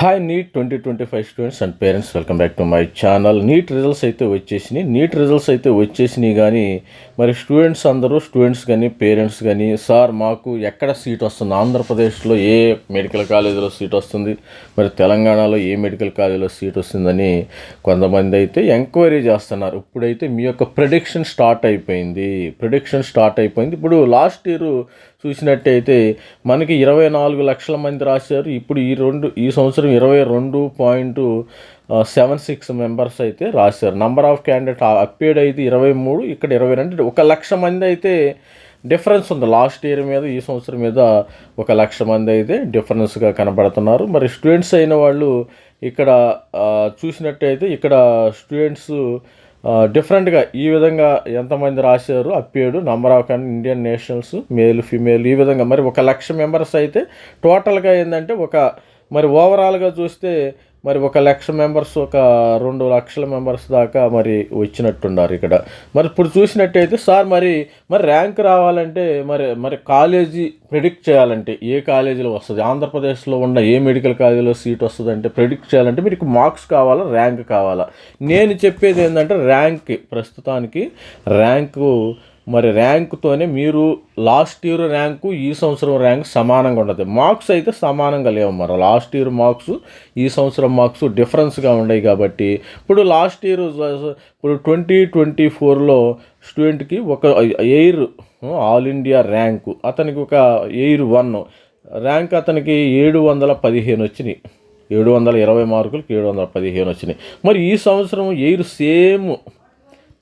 Hi NEET twenty twenty five students and parents welcome back to my channel NEET results అయితే వచ్చేసినాయి. Neat results అయితే వచ్చేసినాయి కానీ మరి స్టూడెంట్స్ అందరూ స్టూడెంట్స్ కానీ పేరెంట్స్ కానీ సార్ మాకు ఎక్కడ సీట్ వస్తుంది? ఆంధ్రప్రదేశ్లో ఏ మెడికల్ కాలేజీలో సీట్ వస్తుంది? మరి తెలంగాణలో ఏ మెడికల్ కాలేజీలో సీట్ వస్తుందని కొంతమంది అయితే ఎంక్వైరీ చేస్తున్నారు. ఇప్పుడైతే మీ యొక్క ప్రొడిక్షన్ స్టార్ట్ అయిపోయింది. ప్రొడిక్షన్ స్టార్ట్ అయిపోయింది. ఇప్పుడు లాస్ట్ ఇయర్ చూసినట్టయితే మనకి ఇరవై నాలుగు లక్షల మంది రాశారు. ఇప్పుడు ఈ రెండు ఈ సంవత్సరం ఇరవై రెండు పాయింట్ సెవెన్ సిక్స్ మెంబర్స్ అయితే రాశారు. నంబర్ ఆఫ్ క్యాండిడేట్ అప్పేడ్ అయితే ఇరవై మూడు ఇక్కడ ఇరవై రెండు. ఒక లక్ష మంది అయితే డిఫరెన్స్ ఉంది. లాస్ట్ ఇయర్ మీద ఈ సంవత్సరం మీద ఒక లక్ష మంది అయితే డిఫరెన్స్గా కనబడుతున్నారు. మరి స్టూడెంట్స్ అయిన వాళ్ళు ఇక్కడ చూసినట్టయితే ఇక్కడ స్టూడెంట్స్ డిఫరెంట్గా ఈ విధంగా ఎంతమంది రాశారు? అప్పేడు number of Indian nationals male female ఈ విధంగా. మరి ఒక లక్ష మెంబర్స్ అయితే టోటల్గా ఏంటంటే ఒక మరి ఓవరాల్గా చూస్తే మరి ఒక లక్ష మెంబర్స్ ఒక రెండు లక్షల మెంబర్స్ దాకా మరి వచ్చినట్టున్నారు ఇక్కడ. మరి ఇప్పుడు చూసినట్టయితే సార్ మరి మరి ర్యాంక్ రావాలంటే మరి మరి కాలేజీ ప్రిడిక్ట్ చేయాలంటే ఏ కాలేజీలో వస్తుంది? ఆంధ్రప్రదేశ్లో ఉన్న ఏ మెడికల్ కాలేజీలో సీట్ వస్తుంది అంటే ప్రిడిక్ట్ చేయాలంటే మీకు మార్క్స్ కావాలా ర్యాంక్ కావాలా? నేను చెప్పేది ఏంటంటే ర్యాంక్ ప్రస్తుతానికి ర్యాంకు మరి ర్యాంకుతోనే మీరు లాస్ట్ ఇయర్ ర్యాంకు ఈ సంవత్సరం ర్యాంక్ సమానంగా ఉండదు. మార్క్స్ అయితే సమానంగా లేవు మరి. లాస్ట్ ఇయర్ మార్క్స్ ఈ సంవత్సరం మార్క్స్ డిఫరెన్స్గా ఉన్నాయి కాబట్టి. ఇప్పుడు లాస్ట్ ఇయర్ ఇప్పుడు ట్వంటీ ట్వంటీ ఫోర్లో స్టూడెంట్కి ఒక ఎయిర్ ఆల్ ఇండియా ర్యాంకు అతనికి ఒక ఎయిర్ వన్ ర్యాంక్ అతనికి ఏడు వందల పదిహేను వచ్చినాయి. ఏడు వందల ఇరవై మార్కులకి ఏడు వందల పదిహేను వచ్చినాయి. మరి ఈ సంవత్సరం ఎయిర్ సేమ్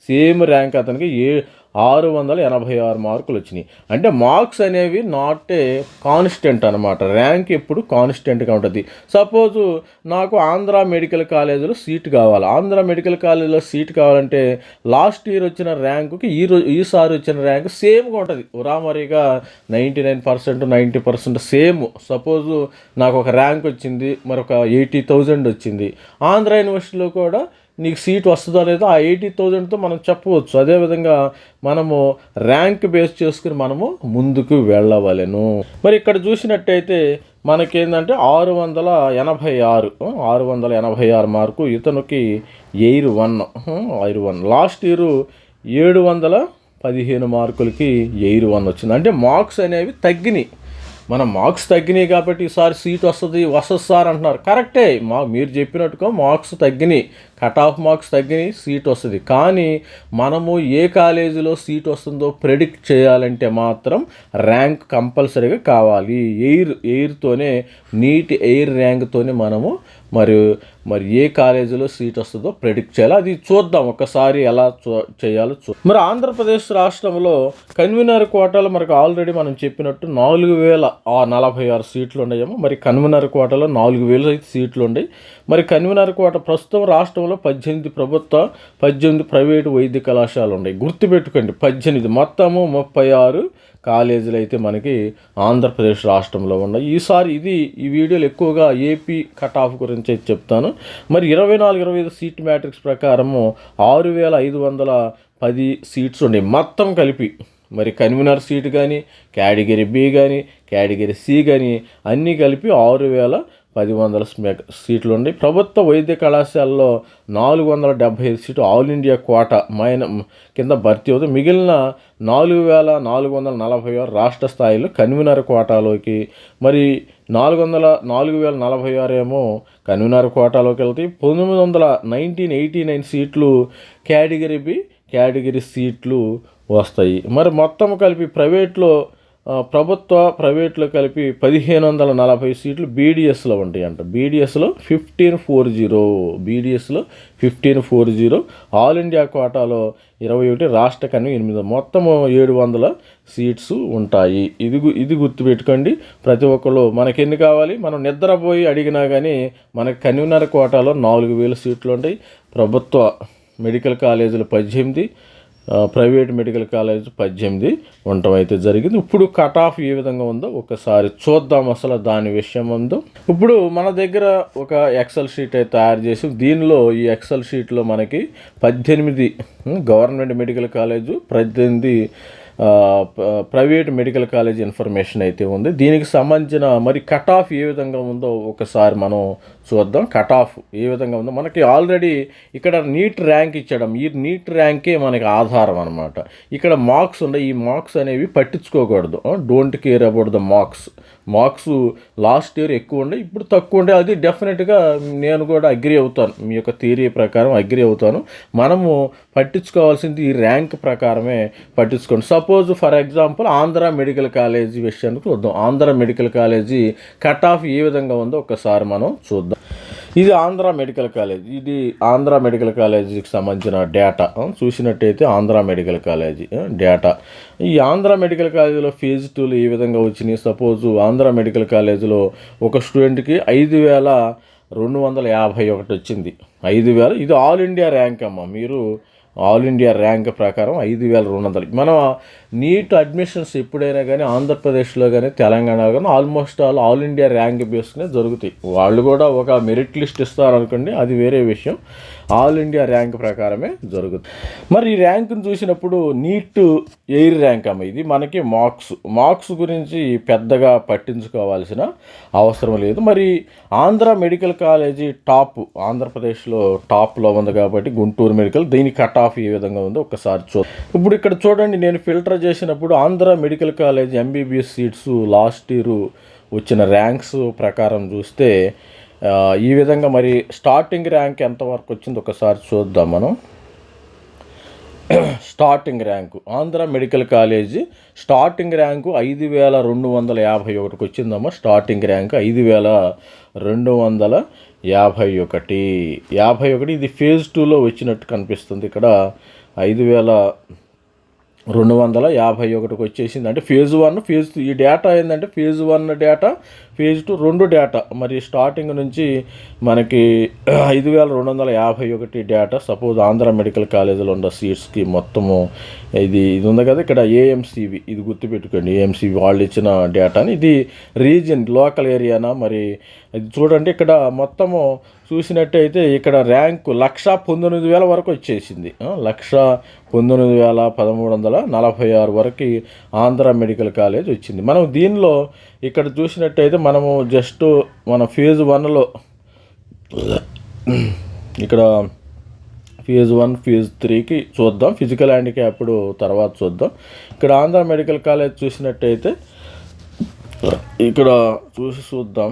సేమ్ ర్యాంక్ అతనికి ఏ ఆరు వందల ఎనభై ఆరు మార్కులు వచ్చినాయి అంటే మార్క్స్ అనేవి నాట్ ఏ కాన్స్టెంట్ అనమాట. ర్యాంక్ ఎప్పుడు కాన్స్టెంట్గా ఉంటుంది. సపోజు నాకు ఆంధ్ర మెడికల్ కాలేజీలో సీట్ కావాలి. ఆంధ్ర మెడికల్ కాలేజీలో సీట్ కావాలంటే లాస్ట్ ఇయర్ వచ్చిన ర్యాంకుకి ఈ రోజు ఈసారి వచ్చిన ర్యాంక్ సేమ్గా ఉంటుంది. ఉరామరిగా ninety nine percent ninety percent same. Suppose నాకు ఒక ర్యాంక్ వచ్చింది మరొక ఎయిటీ థౌజండ్ వచ్చింది. ఆంధ్ర యూనివర్సిటీలో కూడా నీకు సీట్ వస్తుందో లేదో ఆ ఎయిటీ థౌజండ్తో మనం చెప్పవచ్చు. అదేవిధంగా మనము ర్యాంక్ బేస్ చేసుకుని మనము ముందుకు వెళ్ళవలెను. మరి ఇక్కడ చూసినట్టయితే మనకేంటంటే ఆరు వందల ఎనభై ఆరు ఆరు వందల ఎనభై ఆరు మార్కు ఇతనికి air one air one. Last year ఏడు వందల పదిహేను మార్కులకి ఎయిర్ వన్ వచ్చింది. అంటే మార్క్స్ అనేవి తగ్గినాయి. మన మార్క్స్ తగ్గినాయి కాబట్టి ఈసారి సీట్ వస్తుంది వస్తుంది సార్ అంటున్నారు. కరెక్టే. మా మీరు చెప్పినట్టుగా మార్క్స్ తగ్గినాయి. కట్ ఆఫ్ మార్క్స్ తగ్గినాయి సీట్ వస్తుంది. కానీ మనము ఏ కాలేజీలో సీట్ వస్తుందో ప్రెడిక్ట్ చేయాలంటే మాత్రం ర్యాంక్ కంపల్సరీగా కావాలి. ఎయిర్ ఎయిర్తోనే నీట్ ఎయిర్ ర్యాంక్తోనే మనము మరి మరి ఏ కాలేజీలో సీట్ వస్తుందో ప్రెడిక్ట్ చేయాలి. అది చూద్దాం ఒకసారి ఎలా చూ చేయాలో చూ. మరి ఆంధ్రప్రదేశ్ రాష్ట్రంలో కన్వీనర్ కోటాలో మనకు ఆల్రెడీ మనం చెప్పినట్టు నాలుగు వేల ఆ నలభై ఆరు సీట్లు ఉన్నాయేమో. మరి కన్వీనర్ కోటాలో నాలుగు వేలు అయితే సీట్లు ఉన్నాయి. మరి కన్వీనర్ కోట ప్రస్తుతం రాష్ట్రంలో పద్దెనిమిది ప్రభుత్వ పద్దెనిమిది ప్రైవేటు వైద్య కళాశాలలు ఉన్నాయి. గుర్తుపెట్టుకోండి పద్దెనిమిది. మొత్తము ముప్పై ఆరు కాలేజీలు అయితే మనకి ఆంధ్రప్రదేశ్ రాష్ట్రంలో ఉన్నాయి. ఈసారి ఇది ఈ వీడియోలు ఎక్కువగా ఏపీ కట్ ఆఫ్ గురించి అయితే చెప్తాను. మరి ఇరవై నాలుగు ఇరవై ఐదు సీట్ మ్యాట్రిక్స్ ప్రకారము ఆరు వేల ఐదు వందల పది సీట్స్ ఉన్నాయి. మొత్తం కలిపి మరి కన్వీనర్ సీట్ కానీ కేటగిరీ బి కానీ కేటగిరీ సి కానీ అన్నీ కలిపి ఆరు వేల పది వందల సీట్లుండి. సీట్లు ప్రభుత్వ వైద్య కళాశాలలో నాలుగు వందల డెబ్బై ఐదు సీట్లు ఆల్ ఇండియా కోట మైన కింద భర్తీ అవుతుంది మిగిలిన నాలుగు వేల నాలుగు వందల నలభై ఆరు రాష్ట్ర స్థాయిలో కన్వీనర్ కోటాలోకి మరి నాలుగు వందల నాలుగు వేల నలభై ఆరు ఏమో కన్వీనర్ కోటాలోకి వెళ్తాయి పంతొమ్మిది వందల నైన్టీన్ ఎయిటీ నైన్ సీట్లు కేటగిరీ బి కేటగిరీ సీట్లు వస్తాయి. మరి మొత్తం కలిపి ప్రైవేట్లో ప్రభుత్వ ప్రైవేట్లో కలిపి పదిహేను వందల నలభై సీట్లు బీడిఎస్లో ఉంటాయి అంట బీడిఎస్లో fifteen four zero బీడిఎస్లో fifteen four zero all India కోటాలో ఇరవై ఒకటి రాష్ట్ర కన్వీ ఎనిమిది. మొత్తము ఏడు వందల సీట్స్ ఉంటాయి. ఇది ఇది గుర్తుపెట్టుకోండి. ప్రతి ఒక్కరు మనకి ఎన్ని కావాలి? మనం నిద్రపోయి అడిగినా కానీ మనకి కన్వీనర్ కోటాలో నాలుగు వేల సీట్లు ఉంటాయి. ప్రభుత్వ మెడికల్ కాలేజీలు పద్దెనిమిది ప్రైవేట్ మెడికల్ కాలేజ్ పద్దెనిమిది ఉండటం అయితే జరిగింది. ఇప్పుడు కట్ ఆఫ్ ఏ విధంగా ఉందో ఒకసారి చూద్దాం అసలు దాని విషయం ఉందో. ఇప్పుడు మన దగ్గర ఒక ఎక్సెల్ షీట్ అయితే తయారు చేసి దీనిలో ఈ ఎక్సెల్ షీట్లో మనకి పద్దెనిమిది గవర్నమెంట్ మెడికల్ కాలేజు పద్దెనిమిది ప్రైవేట్ మెడికల్ కాలేజ్ ఇన్ఫర్మేషన్ అయితే ఉంది. దీనికి సంబంధించిన మరి కట్ ఆఫ్ ఏ విధంగా ఉందో ఒకసారి మనం చూద్దాం కట్ ఆఫ్ ఏ విధంగా ఉందో. మనకి ఆల్రెడీ ఇక్కడ నీట్ ర్యాంక్ ఇచ్చడం. ఈ నీట్ ర్యాంకే మనకి ఆధారం అనమాట ఇక్కడ మార్క్స్ ఉన్నాయి ఈ మార్క్స్ అనేవి పట్టించుకోకూడదు. Don't care about the marks marks last year ఎక్కువ ఉండే ఇప్పుడు తక్కువ ఉండే. అది డెఫినెట్గా నేను కూడా అగ్రి అవుతాను. మీ యొక్క థియరీ ప్రకారం అగ్రి అవుతాను. మనము పట్టించుకోవాల్సింది ఈ ర్యాంక్ ప్రకారమే పట్టించుకోండి. Suppose for example Andhra medical college విషయానికి చూద్దాం. Andhra medical college cut off ఏ విధంగా ఉందో ఒకసారి మనం చూద్దాం. ఇది ఆంధ్ర మెడికల్ కాలేజ్. ఇది ఆంధ్ర మెడికల్ కాలేజీకి సంబంధించిన డేటా చూసినట్టయితే ఆంధ్ర మెడికల్ కాలేజీ డేటా ఈ ఆంధ్ర మెడికల్ కాలేజీలో ఫీజు టూలు ఈ విధంగా వచ్చినాయి. సపోజు ఆంధ్ర మెడికల్ కాలేజీలో ఒక స్టూడెంట్కి ఐదు వేల రెండు వందల యాభై ఒకటి వచ్చింది. ఐదు వేల ఇది ఆల్ ఇండియా ర్యాంక్ అమ్మ. మీరు ఆల్ ఇండియా ర్యాంక్ ప్రకారం ఐదు వేల రెండు వందలు మనం నీట్ అడ్మిషన్స్ ఎప్పుడైనా కానీ ఆంధ్రప్రదేశ్లో కానీ తెలంగాణలో కానీ almost all all India rank బేస్నే జరుగుతాయి. వాళ్ళు కూడా ఒక మెరిట్ లిస్ట్ ఇస్తారనుకోండి అది వేరే విషయం. ఆల్ ఇండియా ర్యాంక్ ప్రకారమే జరుగుతుంది మరి ఈ ర్యాంక్ని చూసినప్పుడు నీట్ ఎయిర్ ర్యాంక్ అమ్మ ఇది మనకి మార్క్స్. మార్క్స్ గురించి పెద్దగా పట్టించుకోవాల్సిన అవసరం లేదు. మరి ఆంధ్ర మెడికల్ కాలేజీ టాప్ ఆంధ్రప్రదేశ్లో టాప్లో ఉంది కాబట్టి గుంటూరు మెడికల్ దీని కట్ ఆఫ్ ఏ విధంగా ఉందో ఒకసారి చూ. ఇప్పుడు ఇక్కడ చూడండి నేను ఫిల్టర్ చేసినప్పుడు Andhra medical college MBBS seats last year వచ్చిన ర్యాంక్స్ ప్రకారం చూస్తే ఈ విధంగా మరి స్టార్టింగ్ ర్యాంక్ ఎంతవరకు వచ్చింది ఒకసారి చూద్దాం మనం. Starting rank Andhra medical college starting rank ఐదు వేల రెండు వందల యాభై ఒకటికి వచ్చిందమ్మా. స్టార్టింగ్ ర్యాంక్ ఐదు వేల రెండు వందల యాభై ఒకటి. యాభై ఒకటి ఇది ఫేజ్ టూలో వచ్చినట్టు కనిపిస్తుంది ఇక్కడ. ఐదు వేల రెండు వందల యాభై ఒకటికి వచ్చేసింది. అంటే ఫేజ్ వన్ ఫేజ్ టూ ఈ డేటా ఏంటంటే phase one data phase two రెండు డేటా మరి స్టార్టింగ్ నుంచి మనకి ఐదు వేల రెండు వందల యాభై ఒకటి డేటా సపోజ్ ఆంధ్ర మెడికల్ కాలేజీలో ఉన్న సీట్స్కి మొత్తము ఇది ఇది ఉంది కదా ఇక్కడ ఏఎంసీవి ఇది గుర్తుపెట్టుకోండి ఏఎంసీవి వాళ్ళు ఇచ్చిన డేటాని ఇది రీజియన్ లోకల్ ఏరియానా మరి ఇది చూడండి ఇక్కడ మొత్తము చూసినట్టయితే ఇక్కడ ర్యాంకు లక్ష పంతొమ్మిది వేల వరకు వచ్చేసింది. లక్ష పంతొమ్మిది వేల పదమూడు వందల నలభై ఆరు వరకు ఆంధ్ర మెడికల్ కాలేజ్ వచ్చింది. మనం దీనిలో ఇక్కడ చూసినట్టయితే మనము జస్ట్ మన ఫేజ్ వన్లో ఇక్కడ ఫేజ్ వన్ ఫేజ్ త్రీకి చూద్దాం. ఫిజికల్ హ్యాండిక్యాప్డ్ తర్వాత చూద్దాం. ఇక్కడ ఆంధ్ర మెడికల్ కాలేజ్ చూసినట్టయితే ఇక్కడ చూసి చూద్దాం.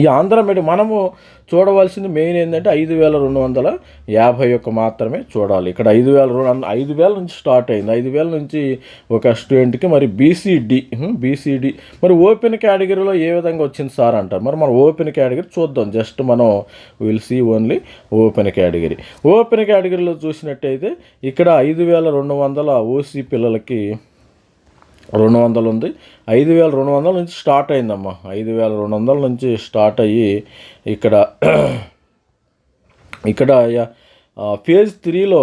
ఈ ఆంధ్ర మెడి మనము చూడవలసింది మెయిన్ ఏంటంటే ఐదు వేల రెండు వందల యాభై ఒక్క మాత్రమే చూడాలి. ఇక్కడ ఐదు వేల రెండు ఐదు వేల నుంచి స్టార్ట్ అయింది. ఐదు వేల నుంచి ఒక స్టూడెంట్కి మరి బీసీడి బీసీడి మరి ఓపెన్ కేటగిరీలో ఏ విధంగా వచ్చింది సార్ అంటారు? మరి మనం ఓపెన్ కేటగిరీ చూద్దాం. జస్ట్ మనం will see only open category open కేటగిరీలో చూసినట్టయితే ఇక్కడ ఐదు వేల రెండు వందల ఓసీ పిల్లలకి రెండు వందలు ఉంది. ఐదు వేల రెండు వందల నుంచి స్టార్ట్ అయిందమ్మా. ఐదు వేల రెండు వందల నుంచి స్టార్ట్ అయ్యి ఇక్కడ ఇక్కడ ఫేజ్ త్రీలో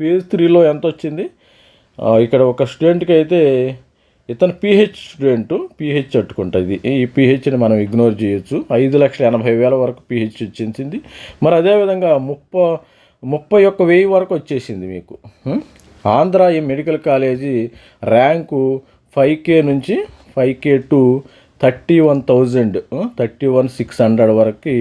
ఫేజ్ త్రీలో ఎంత వచ్చింది ఇక్కడ ఒక స్టూడెంట్కి అయితే ఇతను పిహెచ్ స్టూడెంట్ పిహెచ్ అట్టుకుంటుంది ఈ పిహెచ్ని మనం ఇగ్నోర్ చేయొచ్చు. ఐదు లక్షల ఎనభై వేల వరకు పిహెచ్ వచ్చింది మరి అదేవిధంగా ముప్పై ముప్పై ఒక్క వెయ్యి వరకు వచ్చేసింది మీకు. ఆంధ్ర ఈ medical college rank five K నుంచి five K to thirty one thousand thirty one six hundred వరకు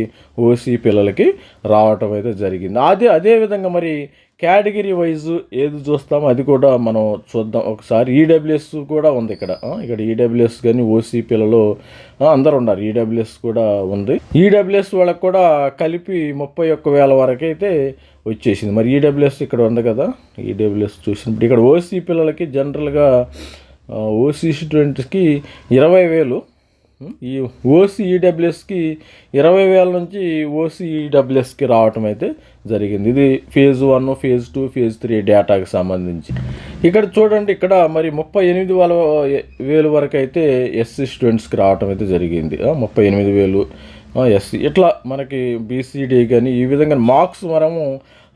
ఓసీ పిల్లలకి రావటం అయితే జరిగింది. అదే అదేవిధంగా మరి కేటగిరీ వైజ్ ఏది చూస్తామో అది కూడా మనం చూద్దాం. ఒకసారి ఈడబ్ల్యూఎస్ కూడా ఉంది ఇక్కడ. ఇక్కడ ఈడబ్ల్యూఎస్ కానీ ఓసీ పిల్లలు అందరు ఉన్నారు. ఈడబ్ల్యూఎస్ కూడా ఉంది. ఈడబ్ల్యూఎస్ వాళ్ళకి కూడా కలిపి ముప్పై ఒక్క వేల వరకు అయితే వచ్చేసింది. మరి ఈడబ్ల్యూఎస్ ఇక్కడ ఉంది కదా? ఈడబ్ల్యూఎస్ చూసినప్పుడు ఇక్కడ ఓసీ పిల్లలకి జనరల్గా ఓసీ స్టూడెంట్స్కి ఇరవై వేలు ఈ ఓసీఈడబ్ల్యూఎస్కి ఇరవై వేల నుంచి ఓసీఈడబ్ల్యూఎస్కి రావటం అయితే జరిగింది. ఇది phase one phase two phase three డేటాకి సంబంధించి. ఇక్కడ చూడండి ఇక్కడ మరి ముప్పై ఎనిమిది వేల వేలు వరకు అయితే ఎస్సీ స్టూడెంట్స్కి రావటం అయితే జరిగింది. ముప్పై ఎనిమిది వేలు ఎస్సీ ఇట్లా మనకి బీసీడీ కానీ ఈ విధంగా మార్క్స్ మనము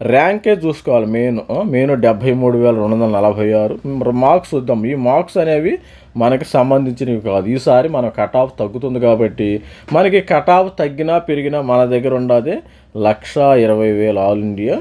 ర్యాంకే చూసుకోవాలి. మెయిన్ మెయిన్ డెబ్భై మూడు వేల రెండు వందల నలభై ఆరు. మార్క్స్ చూద్దాం. ఈ మార్క్స్ అనేవి మనకి సంబంధించినవి కాదు. ఈసారి మన కట్ ఆఫ్ తగ్గుతుంది కాబట్టి మనకి కట్ ఆఫ్ తగ్గినా పెరిగినా మన దగ్గర ఉండదే లక్ష ఇరవై వేలు ఆల్ ఇండియా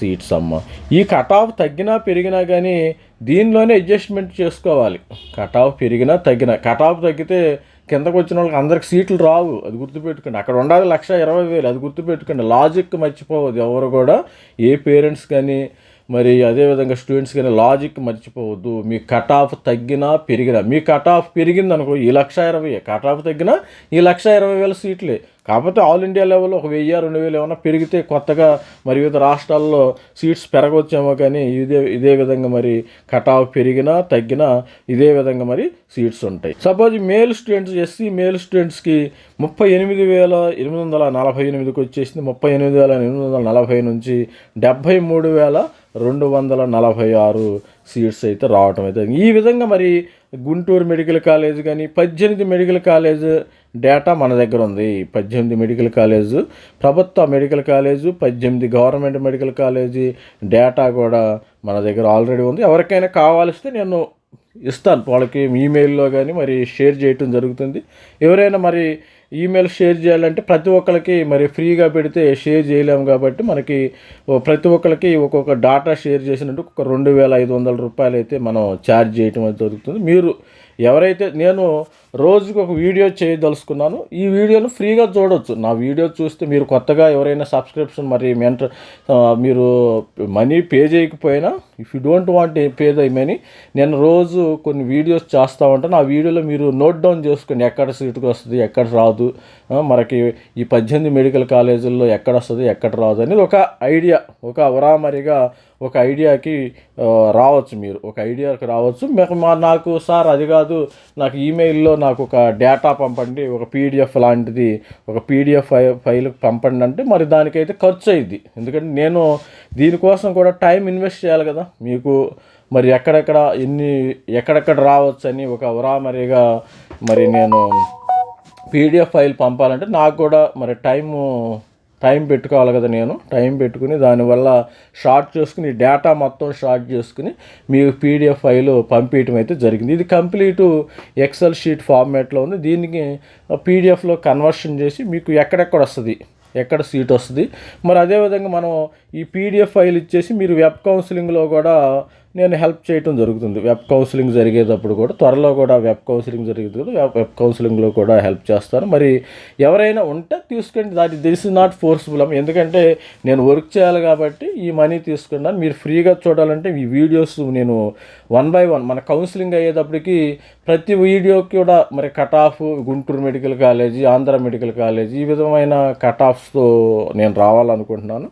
సీట్స్ అమ్మ. ఈ కట్ ఆఫ్ తగ్గినా పెరిగినా కానీ దీనిలోనే అడ్జస్ట్మెంట్ చేసుకోవాలి. కట్ ఆఫ్ పెరిగినా తగ్గినా. కట్ ఆఫ్ తగ్గితే కిందకు వచ్చిన వాళ్ళకి అందరికి సీట్లు రావు. అది గుర్తుపెట్టుకోండి. అక్కడ ఉండాలి లక్ష ఇరవై వేలు. అది గుర్తుపెట్టుకోండి. లాజిక్ మర్చిపోవద్దు ఎవరు కూడా. ఏ పేరెంట్స్ కానీ మరి అదేవిధంగా స్టూడెంట్స్ కానీ లాజిక్ మర్చిపోవద్దు. మీ కట్ ఆఫ్ తగ్గినా పెరిగినా. మీ కట్ ఆఫ్ పెరిగింది అనుకో ఈ లక్ష ఇరవై. కట్ ఆఫ్ తగ్గినా ఈ లక్ష ఇరవై వేల సీట్లే. కాకపోతే ఆల్ ఇండియా లెవెల్లో ఒక వెయ్యి రెండు వేలు ఏమైనా పెరిగితే కొత్తగా మరి వివిధ రాష్ట్రాల్లో సీట్స్ పెరగవచ్చేమో కానీ ఇదే ఇదే విధంగా మరి కట్ ఆఫ్ పెరిగినా తగ్గినా ఇదే విధంగా మరి సీట్స్ ఉంటాయి. Suppose male students SC male స్టూడెంట్స్కి ముప్పై ఎనిమిది వేల ఎనిమిది వందల నలభై ఎనిమిదికి వచ్చేసింది. ముప్పై ఎనిమిది వేల ఎనిమిది వందల నలభై నుంచి డెబ్భై మూడు వేల రెండు వందల నలభై ఆరు సీట్స్ అయితే రావటం అయితే ఈ విధంగా మరి గుంటూరు మెడికల్ కాలేజ్ కానీ పద్దెనిమిది మెడికల్ కాలేజ్ డేటా మన దగ్గర ఉంది. పద్దెనిమిది మెడికల్ కాలేజు ప్రభుత్వ మెడికల్ కాలేజు పద్దెనిమిది గవర్నమెంట్ మెడికల్ కాలేజీ డేటా కూడా మన దగ్గర ఆల్రెడీ ఉంది. ఎవరికైనా కావాల్స్తే నేను ఇస్తాను. వాళ్ళకి ఈమెయిల్లో కానీ మరి షేర్ చేయటం జరుగుతుంది. ఎవరైనా మరి ఈమెయిల్ షేర్ చేయాలంటే ప్రతి ఒక్కరికి మరి ఫ్రీగా పెడితే షేర్ చేయలేము కాబట్టి మనకి ప్రతి ఒక్కరికి ఒక్కొక్క డాటా షేర్ చేసినట్టు ఒక రెండు వేల ఐదు వందల రూపాయలు అయితే మనం ఛార్జ్ చేయటం అయితే జరుగుతుంది. మీరు ఎవరైతే నేను రోజుకి ఒక వీడియో చేయదలుచుకున్నాను. ఈ వీడియోను ఫ్రీగా చూడవచ్చు నా వీడియో చూస్తే మీరు కొత్తగా ఎవరైనా సబ్స్క్రిప్షన్ మరి మెంటర్ మీరు మనీ పే చేయకపోయినా if you don't want pay the money నేను రోజు కొన్ని వీడియోస్ చేస్తూ ఉంటాను. ఆ వీడియోలో మీరు నోట్ డౌన్ చేసుకోండి ఎక్కడ సీటుకు వస్తుంది ఎక్కడ రాదు మనకి ఈ పద్దెనిమిది మెడికల్ కాలేజీల్లో ఎక్కడ వస్తుంది ఎక్కడ రాదు అనేది ఒక ఐడియా ఒక అవరామరిగా ఒక ఐడియాకి రావచ్చు మీరు. ఒక ఐడియాకి రావచ్చు. మీకు మా నాకు సార్ అది కాదు నాకు ఈమెయిల్లో నాకు ఒక డేటా పంపండి ఒక పీడిఎఫ్ లాంటిది ఒక పీడిఎఫ్ ఫైల్ పంపండి అంటే మరి దానికైతే ఖర్చు అయ్యింది ఎందుకంటే నేను దీనికోసం కూడా టైం ఇన్వెస్ట్ చేయాలి కదా. మీకు మరి ఎక్కడెక్కడ ఎన్ని ఎక్కడెక్కడ రావచ్చు అని ఒక అవరామరిగా మరి నేను పీడిఎఫ్ ఫైల్ పంపాలంటే నాకు కూడా మరి టైము టైం పెట్టుకోవాలి కదా నేను. టైం పెట్టుకుని దానివల్ల షార్ట్ చేసుకుని డేటా మొత్తం షార్ట్ చేసుకుని మీకు పీడిఎఫ్ ఫైల్ పంపించడం అయితే జరిగింది. ఇది కంప్లీటు ఎక్సెల్ షీట్ ఫార్మాట్లో ఉంది. దీనికి పీడిఎఫ్లో కన్వర్షన్ చేసి మీకు ఎక్కడెక్కడ వస్తుంది ఎక్కడ సీట్ వస్తుంది. మరి అదేవిధంగా మనం ఈ పీడిఎఫ్ ఫైల్ ఇచ్చేసి మీరు వెబ్ కౌన్సిలింగ్లో కూడా నేను హెల్ప్ చేయటం జరుగుతుంది. వెబ్ కౌన్సిలింగ్ జరిగేటప్పుడు కూడా త్వరలో కూడా వెబ్ కౌన్సిలింగ్ జరిగేది వెబ్ వెబ్ కౌన్సిలింగ్లో కూడా హెల్ప్ చేస్తాను మరి ఎవరైనా ఉంటే తీసుకోండి that this is not forceful ఎందుకంటే నేను వర్క్ చేయాలి కాబట్టి ఈ మనీ తీసుకున్నాను. మీరు ఫ్రీగా చూడాలంటే ఈ వీడియోస్ నేను వన్ బై వన్ మన కౌన్సిలింగ్ అయ్యేటప్పటికి ప్రతి వీడియోకి కూడా మరి cut off Guntur medical college Andhra medical college ఈ విధమైన కట్ ఆఫ్స్తో నేను రావాలనుకుంటున్నాను.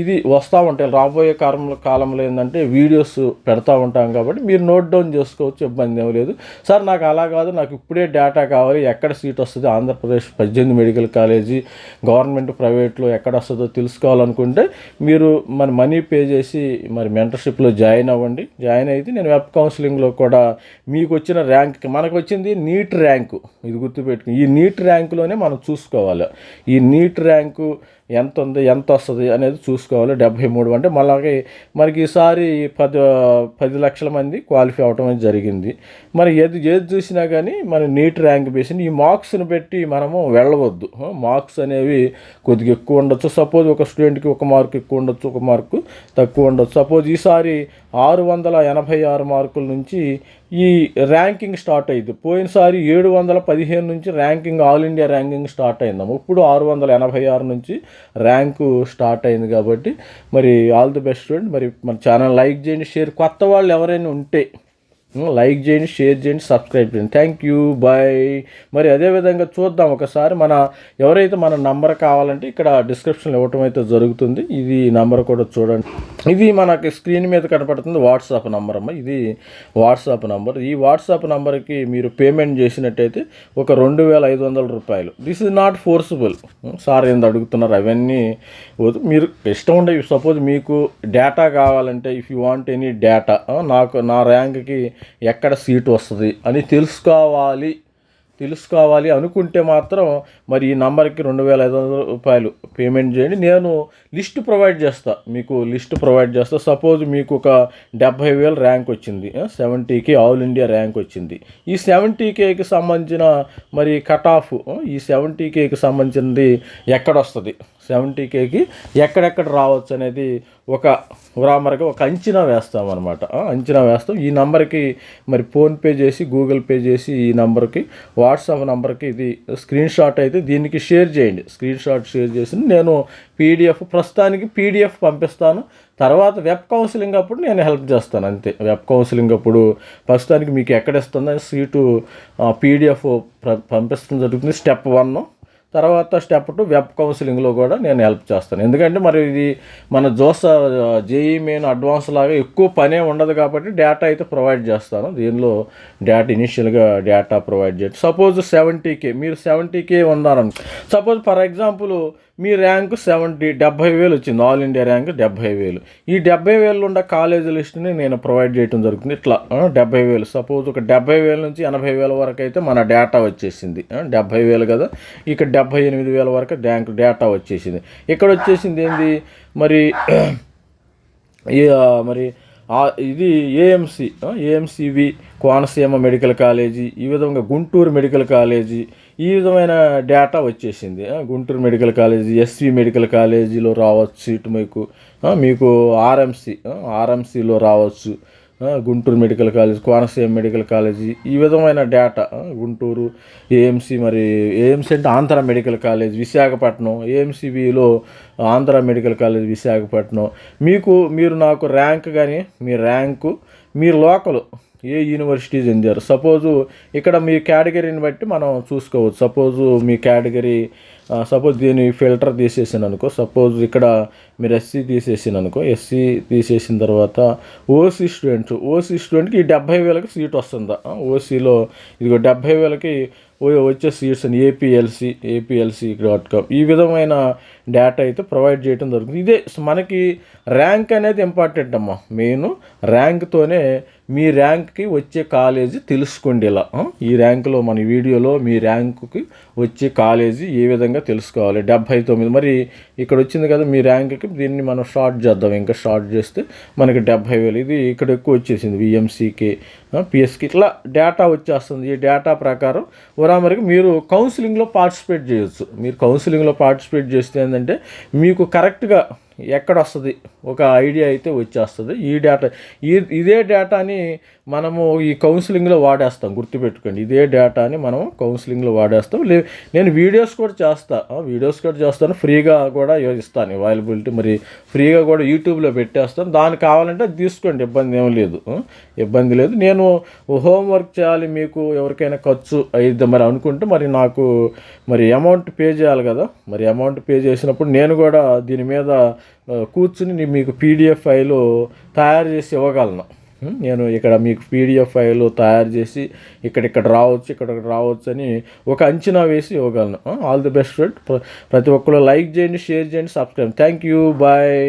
ఇది వస్తూ ఉంటాయి రాబోయే కాలం కాలంలో ఏంటంటే వీడియోస్ పెడతా ఉంటాం కాబట్టి మీరు నోట్ డౌన్ చేసుకోవచ్చు ఇబ్బంది ఏం లేదు. సార్ నాకు అలా కాదు నాకు ఇప్పుడే డేటా కావాలి ఎక్కడ సీట్ వస్తుంది? ఆంధ్రప్రదేశ్ పద్దెనిమిది మెడికల్ కాలేజీ గవర్నమెంట్ ప్రైవేట్లో ఎక్కడ వస్తుందో తెలుసుకోవాలనుకుంటే మీరు మరి మనీ పే చేసి మరి మెంటర్షిప్లో జాయిన్ అవ్వండి. జాయిన్ అయితే నేను వెబ్ కౌన్సిలింగ్లో కూడా మీకు వచ్చిన ర్యాంక్ మనకు వచ్చింది నీట్ ర్యాంకు. ఇది గుర్తుపెట్టుకుని ఈ నీట్ ర్యాంకులోనే మనం చూసుకోవాలి. ఈ నీట్ ర్యాంకు ఎంత ఉంది ఎంత వస్తుంది అనేది చూసుకోవాలి. డెబ్భై మూడు అంటే మళ్ళీ మనకి ఈసారి పది పది లక్షల మంది క్వాలిఫై అవటం అనేది జరిగింది. మరి ఏది ఏది చూసినా కానీ మన నీట్ ర్యాంక్ బేసి ఈ మార్క్స్ని పెట్టి మనము వెళ్ళవద్దు. మార్క్స్ అనేవి కొద్దిగా ఎక్కువ ఉండొచ్చు. సపోజ్ ఒక స్టూడెంట్కి ఒక మార్క్ ఎక్కువ ఉండొచ్చు ఒక మార్కు తక్కువ ఉండొచ్చు. సపోజ్ ఈసారి ఆరు వందల ఎనభై ఆరు మార్కుల నుంచి ఈ ర్యాంకింగ్ స్టార్ట్ అయింది పోయినసారి ఏడు వందల పదిహేను నుంచి ranking all India ranking start అయిందాము ఇప్పుడు ఆరు వందల ఎనభై ఆరు నుంచి ర్యాంకు స్టార్ట్ అయింది కాబట్టి మరి ఆల్ ది బెస్ట్ స్టూడెంట్. మరి మన ఛానల్ లైక్ చేయండి షేర్. కొత్త వాళ్ళు ఎవరైనా ఉంటే లైక్ చేయండి షేర్ చేయండి సబ్స్క్రైబ్ చేయండి. థ్యాంక్ యూ బాయ్ మరి అదేవిధంగా చూద్దాం ఒకసారి. మన ఎవరైతే మన నంబర్ కావాలంటే ఇక్కడ డిస్క్రిప్షన్లో ఇవ్వటం అయితే జరుగుతుంది. ఇది నంబర్ కూడా చూడండి. ఇది మనకి స్క్రీన్ మీద కనపడుతుంది. వాట్సాప్ నంబర్ అమ్మ. ఇది వాట్సాప్ నంబర్ ఈ వాట్సాప్ నంబర్కి మీరు పేమెంట్ చేసినట్టయితే ఒక రెండు వేల ఐదు వందల రూపాయలు. This is not forcible sir ఏంది అడుగుతున్నారు? అవన్నీ మీరు ఇష్టం ఉండే సపోజ్ మీకు డేటా కావాలంటే if you want any data నాకు నా ర్యాంక్కి ఎక్కడ సీట్ వస్తుంది అని తెలుసుకోవాలి. తెలుసుకోవాలి అనుకుంటే మాత్రం మరి ఈ నంబర్కి రెండు వేల ఐదు వందల రూపాయలు పేమెంట్ చేయండి. నేను లిస్ట్ ప్రొవైడ్ చేస్తా. మీకు లిస్ట్ ప్రొవైడ్ చేస్తా. సపోజ్ మీకు ఒక డెబ్భై వేలు ర్యాంక్ వచ్చింది. సెవెంటీకి ఆల్ ఇండియా ర్యాంక్ వచ్చింది. ఈ సెవెంటీ కేకి సంబంధించిన మరి కట్ ఆఫ్ ఈ సెవెంటీ కేకి సంబంధించింది ఎక్కడ వస్తుంది? సెవెంటీ కేకి ఎక్కడెక్కడ రావచ్చు అనేది ఒక గ్రామర్గా ఒక అంచనా వేస్తాం అనమాట అంచనా వేస్తాం. ఈ నెంబర్కి మరి ఫోన్పే చేసి గూగుల్ పే చేసి ఈ నెంబర్కి వాట్సాప్ నెంబర్కి ఇది స్క్రీన్ షాట్ అయితే దీనికి షేర్ చేయండి. స్క్రీన్ షాట్ షేర్ చేసి నేను పీడిఎఫ్ ప్రస్తుతానికి పీడిఎఫ్ పంపిస్తాను. తర్వాత వెబ్ కౌన్సిలింగ్ అప్పుడు నేను హెల్ప్ చేస్తాను అంతే. వెబ్ కౌన్సిలింగ్ అప్పుడు ప్రస్తుతానికి మీకు ఎక్కడ ఇస్తుందో సీటు పీడిఎఫ్ పంపిస్తుంది జరుగుతుంది. స్టెప్ వన్ తర్వాత స్టెప్ టూ వెబ్ కౌన్సిలింగ్లో కూడా నేను హెల్ప్ చేస్తాను. ఎందుకంటే మరి ఇది మన జోస జేఈ మెయిన్ అడ్వాన్స్ లాగా ఎక్కువ పనే ఉండదు కాబట్టి డేటా అయితే ప్రొవైడ్ చేస్తాను. దీనిలో డేటా ఇనిషియల్గా డేటా ప్రొవైడ్ చేయండి సపోజ్ సెవెంటీ కే మీరు సెవెంటీ కే ఉన్నారను సపోజ్ ఫర్ ఎగ్జాంపుల్ మీ ర్యాంకు సెవెంటీ డెబ్బై వేలు వచ్చింది. ఆల్ ఇండియా ర్యాంక్ డెబ్బై వేలు. ఈ డెబ్బై వేలు ఉన్న కాలేజీ లిస్ట్ని నేను ప్రొవైడ్ చేయడం జరుగుతుంది. ఇట్లా డెబ్బై వేలు. సపోజ్ ఒక డెబ్బై వేల నుంచి ఎనభై వేల వరకు అయితే మన డేటా వచ్చేసింది. డెబ్బై వేలు కదా? ఇక్కడ డెబ్బై ఎనిమిది వేల వరకు ర్యాంక్ డేటా వచ్చేసింది. ఇక్కడ వచ్చేసింది ఏంది? మరి ఈ, మరి ఇది ఏఎంసి ఏఎంసివి కోనసీమ మెడికల్ కాలేజీ ఈ విధంగా గుంటూరు మెడికల్ కాలేజీ ఈ విధమైన డేటా వచ్చేసింది. Guntur medical college SV medical కాలేజీలో రావచ్చు ఇటు మీకు. మీకు ఆర్ఎంసి ఆర్ఎంసిలో రావచ్చు. Guntur medical college Konaseema medical college ఈ విధమైన డేటా గుంటూరు ఏఎంసి మరి ఏఎంసీ అంటే ఆంధ్ర మెడికల్ కాలేజ్ విశాఖపట్నం ఏఎంసీబీలో ఆంధ్ర మెడికల్ కాలేజ్ విశాఖపట్నం. మీకు మీరు నాకు ర్యాంక్ కానీ మీ ర్యాంకు మీరు లోకల్ ఏ యూనివర్సిటీ చెందారు సపోజు ఇక్కడ మీ కేటగిరీని బట్టి మనం చూసుకోవచ్చు. సపోజు మీ కేటగిరీ సపోజ్ దీని ఫిల్టర్ తీసేసాను అనుకో సపోజ్ ఇక్కడ మీరు ఎస్సీ తీసేసాను అనుకో ఎస్సీ తీసేసిన తర్వాత ఓసీ స్టూడెంట్స్ ఓసీ స్టూడెంట్కి డెబ్బై వేలకి సీట్ వస్తుందా? ఓసీలో ఇదిగో డెబ్బై వేలకి వచ్చే సీట్స్ అని ఏపీఎల్సి ఏపీఎల్సి డాట్ కామ్ ఈ విధమైన డేటా అయితే ప్రొవైడ్ చేయడం జరుగుతుంది. ఇదే మనకి ర్యాంక్ అనేది ఇంపార్టెంట్ అమ్మా. మెయిన్ ర్యాంక్తోనే మీ ర్యాంక్కి వచ్చే కాలేజీ తెలుసుకోండి ఇలా. ఈ ర్యాంకులో మన వీడియోలో మీ ర్యాంకుకి వచ్చే కాలేజీ ఏ విధంగా తెలుసుకోవాలి. డెబ్భై తొమ్మిది. మరి ఇక్కడ వచ్చింది కదా మీ ర్యాంక్కి దీన్ని మనం షార్ట్ చేద్దాం. ఇంకా షార్ట్ చేస్తే మనకి డెబ్భై వేలు. ఇది ఇక్కడ ఎక్కువ వచ్చేసింది. విఎంసీకి పిఎస్కి ఇట్లా డేటా వచ్చేస్తుంది. ఈ డేటా ప్రకారం ఉరామరికి మీరు కౌన్సిలింగ్లో పార్టిసిపేట్ చేయొచ్చు. మీరు కౌన్సిలింగ్లో పార్టిసిపేట్ చేస్తే ఏంటంటే మీకు కరెక్ట్గా ఎక్కడ వస్తుంది ఒక ఐడియా అయితే వచ్చేస్తుంది. ఈ డేటా ఈ ఇదే డేటాని మనము ఈ కౌన్సిలింగ్లో వాడేస్తాం. గుర్తుపెట్టుకోండి. ఇదే డేటాని మనం కౌన్సిలింగ్లో వాడేస్తాం. లే నేను వీడియోస్ కూడా చేస్తా. వీడియోస్ కూడా చేస్తాను. ఫ్రీగా కూడా ఇస్తాను. అవైలబిలిటీ మరి ఫ్రీగా కూడా యూట్యూబ్లో పెట్టేస్తాను. దానికి కావాలంటే అది తీసుకోండి. ఇబ్బంది ఏం లేదు. ఇబ్బంది లేదు. నేను హోంవర్క్ చేయాలి మీకు ఎవరికైనా ఖర్చు అయిద్ది మరి అనుకుంటే మరి నాకు మరి అమౌంట్ పే చేయాలి కదా. మరి అమౌంట్ పే చేసినప్పుడు నేను కూడా దీని మీద కూర్చుని మీకు పీడిఎఫ్ ఫైలు తయారు చేసి ఇవ్వగలను. నేను ఇక్కడ మీకు పీడిఎఫ్ ఫైలు తయారు చేసి ఇక్కడ ఇక్కడ రావచ్చు ఇక్కడ రావచ్చు అని ఒక అంచనా వేసి ఇవ్వగలను. All the best friend. ప్రతి ఒక్కరు లైక్ చేయండి షేర్ చేయండి సబ్స్క్రైబ్. Thank you. బాయ్.